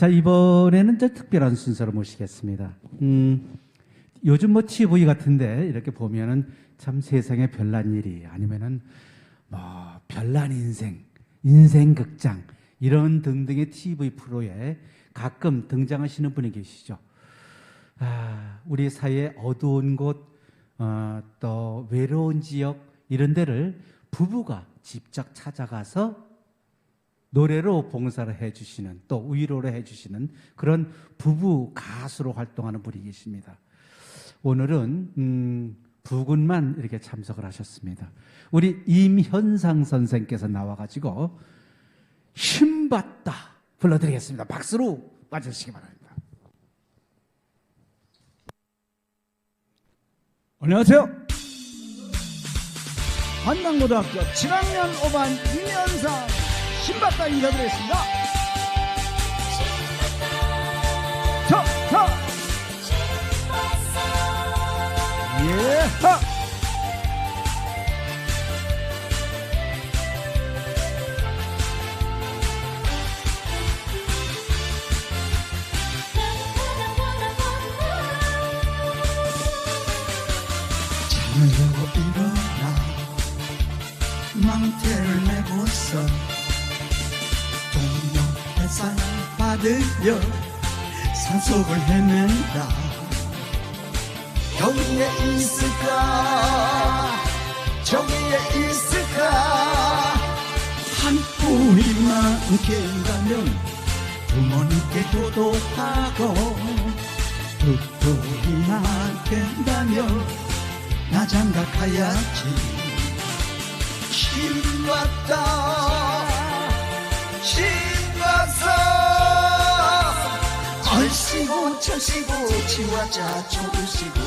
자, 이번에는 좀 특별한 순서로 모시겠습니다. 음, 요즘 뭐 TV 같은데 이렇게 보면은 참 세상에 별난 일이 아니면은 뭐 별난 인생, 인생 극장 이런 등등의 TV 프로에 가끔 등장하시는 분이 계시죠. 아, 우리 사회의 어두운 곳, 어, 또 외로운 지역 이런 데를 부부가 직접 찾아가서 노래로 봉사를 해주시는 또 위로를 해주시는 그런 부부 가수로 활동하는 분이 계십니다. 오늘은 음, 부군만 이렇게 참석을 하셨습니다. 우리 임현상 선생께서 나와가지고 힘받다 불러드리겠습니다. 박수로 맞으시기 바랍니다. 안녕하세요. 한강고등학교 7학년 5반 임현상 신박다 인사드리겠습니다. 자, 자. 예, 하. 일어나 망태를 메고서 동 료 햇살 받으려 산속을 헤맨다. 여기에 있을까? 저기에 있을까? 한 뿌리만 깬다면 부모님께 도도하고 두 뿌리만 깬다면 나 장가 가야지. 힘받다 철씨고 치와자 조르시고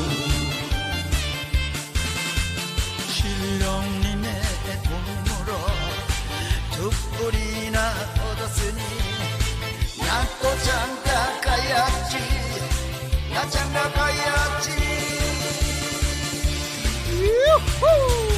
신령님의 도움으로 두 뿔이나 얻었으니 나또 장가 가야지. 나 장가 가야지. 자,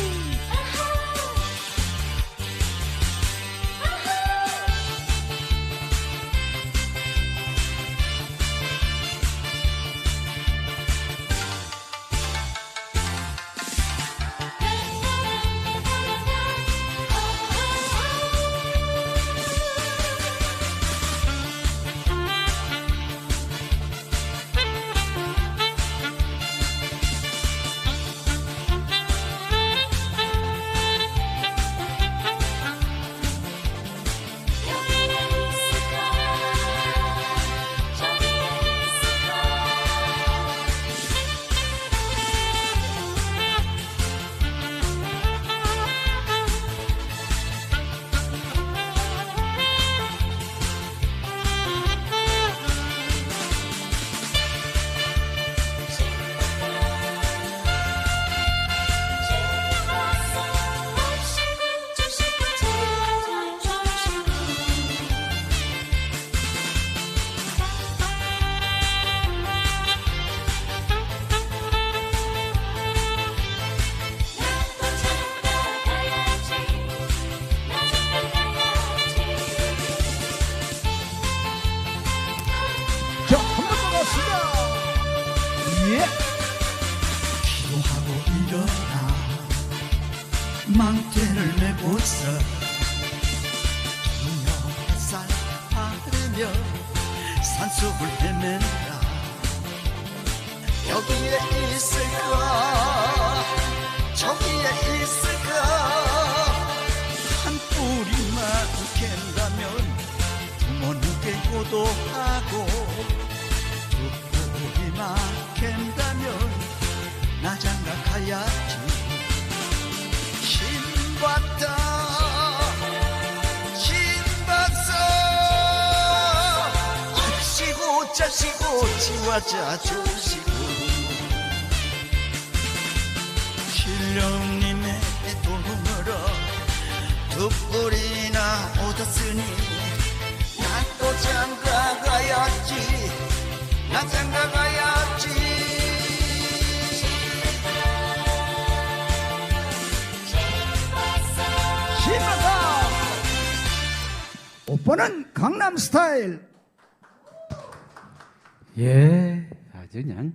예. 기도하고 일어나. 망태를 메고서 저녁 햇살 바르며 산속을 헤맨다. 여기에 있을까? 저기에 있을까 가야지. 힘받다. 힘받어 얼씨고 짜시고 지와자 조시고. 신령님의 도움으로 두 뿌리나 얻었으니 나또 장가 가야지. 나 장가 가야지 오빠는 강남 스타일. 예, 아주 그냥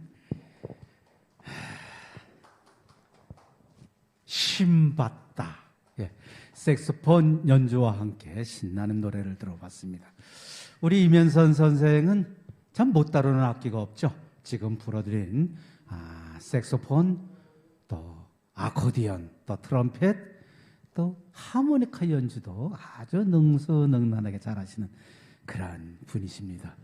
신받다. 예, 색소폰 연주와 함께 신나는 노래를 들어봤습니다. 우리 이면선 선생은 참 못 다루는 악기가 없죠. 지금 불어드린 아, 색소폰, 또 아코디언, 또 트럼펫, 또 하모니카 연주도 아주 능수능란하게 잘하시는 그런 분이십니다.